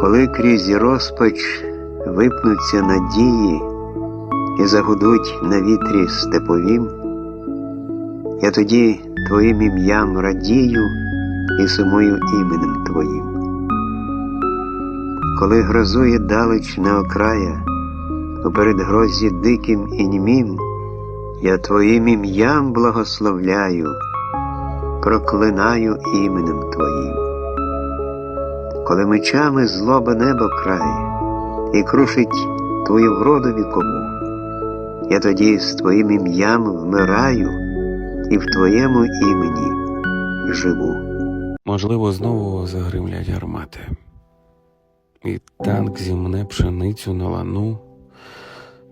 Коли крізь розпач випнуться надії і загудуть на вітрі степовім, я тоді твоїм ім'ям радію і сумую іменем твоїм. Коли грозує далеч на окрая, у передгрозі диким і німім, я твоїм ім'ям благословляю, проклинаю іменем твоїм. Коли мечами злоба небо крає і крушить твою вроду вікову, я тоді з твоїм ім'ям вмираю і в твоєму імені живу. Можливо, знову загримлять гармати. І танк зімне пшеницю на лану,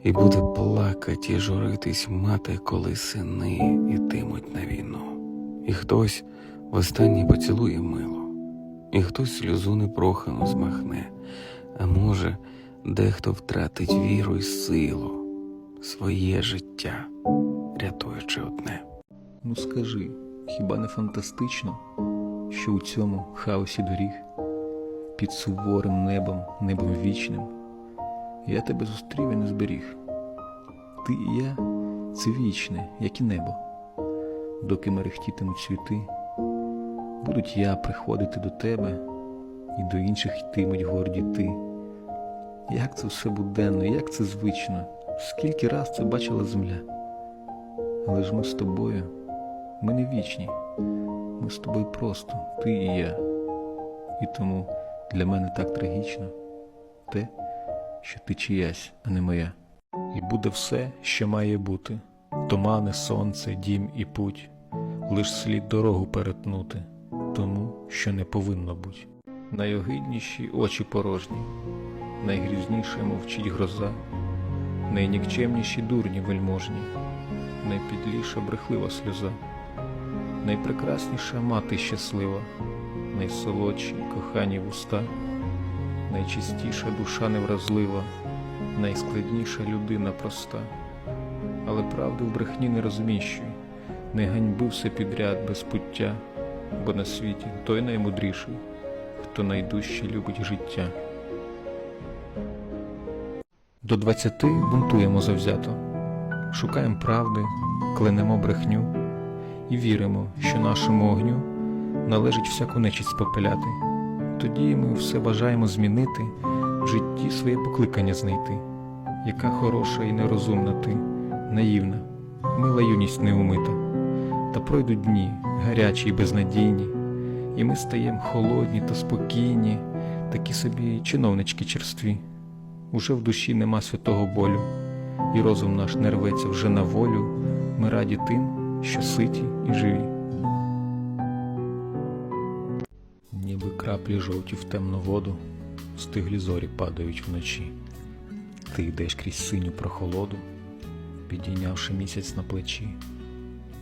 і буде плакать і журитись мати, коли сини ітимуть на війну. І хтось востаннє поцілує мило, і хтось сльозу непрохану змахне, а може, дехто втратить віру й силу, своє життя, рятуючи одне. Ну скажи, хіба не фантастично, що у цьому хаосі доріг, під суворим небом, небом вічним, я тебе зустрів і не зберіг. Ти і я це вічне, як і небо. Доки мерехтітимуть світи, будуть я приходити до тебе, і до інших йтимуть горді ти. Як це все буденно, як це звично, скільки раз це бачила земля. Але ж ми з тобою, ми не вічні, ми з тобою просто, ти і я. І тому для мене так трагічно те, що ти чиясь, а не моя. І буде все, що має бути тумани, сонце, дім і путь, лиш слід дорогу перетнути, тому, що не повинно бути. Найогидніші очі порожні, найгрізніше мовчить гроза, найнікчемніші дурні вельможні, найпідліша брехлива сльоза, найпрекрасніша мати щаслива, найсолодші кохані вуста, найчистіша душа невразлива, найскладніша людина проста. Але правду в брехні не розміщуй, не ганьби все підряд без пуття, бо на світі той наймудріший, хто найдужче любить життя. До двадцяти бунтуємо завзято, шукаємо правди, кленемо брехню і віримо, що нашому огню належить всяку нечисть попеляти. Тоді ми все бажаємо змінити, в житті своє покликання знайти. Яка хороша і нерозумна ти, наївна, мила юність неумита. Та пройдуть дні, гарячі й безнадійні, і ми стаєм холодні та спокійні, такі собі чиновнички черстві. Уже в душі нема святого болю, і розум наш не рветься вже на волю. Ми раді тим, що ситі і живі. Ніби краплі жовті в темну воду, стиглі зорі падають вночі. Ти йдеш крізь синю прохолоду, підійнявши місяць на плечі.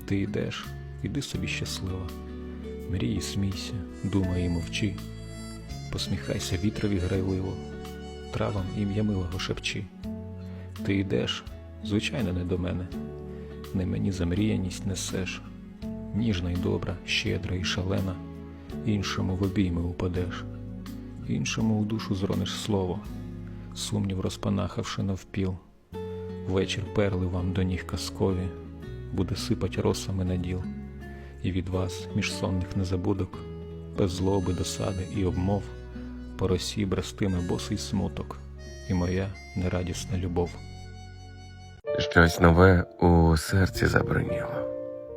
Ти йдеш, іди собі щаслива, мрій і смійся, думай і мовчи, посміхайся вітрові грайливо, травам ім'я милого шепчи. Ти йдеш, звичайно, не до мене, не мені замріяність несеш, ніжна й добра, щедра і шалена, іншому в обійми упадеш, іншому у душу зрониш слово, сумнів розпанахавши навпіл. Вечір перли вам до ніг казкові, буде сипать росами на діл, і від вас між сонних незабудок, без злоби, досади і обмов, по росі брестиме босий смуток, і моя нерадісна любов. Щось нове у серці заброніло,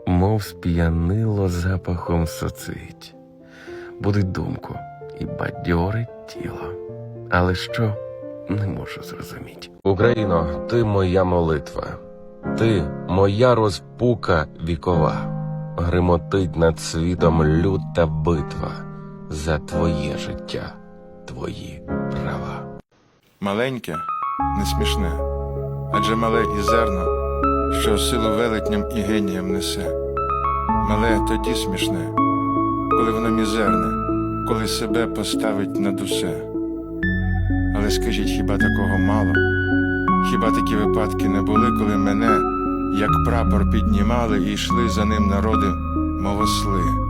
мов сп'янило запахом соцвіть. Будить думку і бадьорить тіло. Але що не можу зрозуміти. Україно, ти моя молитва, ти моя розпука вікова, гримотить над світом люта битва за твоє життя, твої права. Маленьке, не смішне, адже мале і зерно, що силу велетням і геніям несе. Мале тоді смішне, коли воно мізерне, коли себе поставить над усе. Але скажіть, хіба такого мало? Хіба такі випадки не були, коли мене, як прапор, піднімали і йшли за ним народи, мовосли? осли?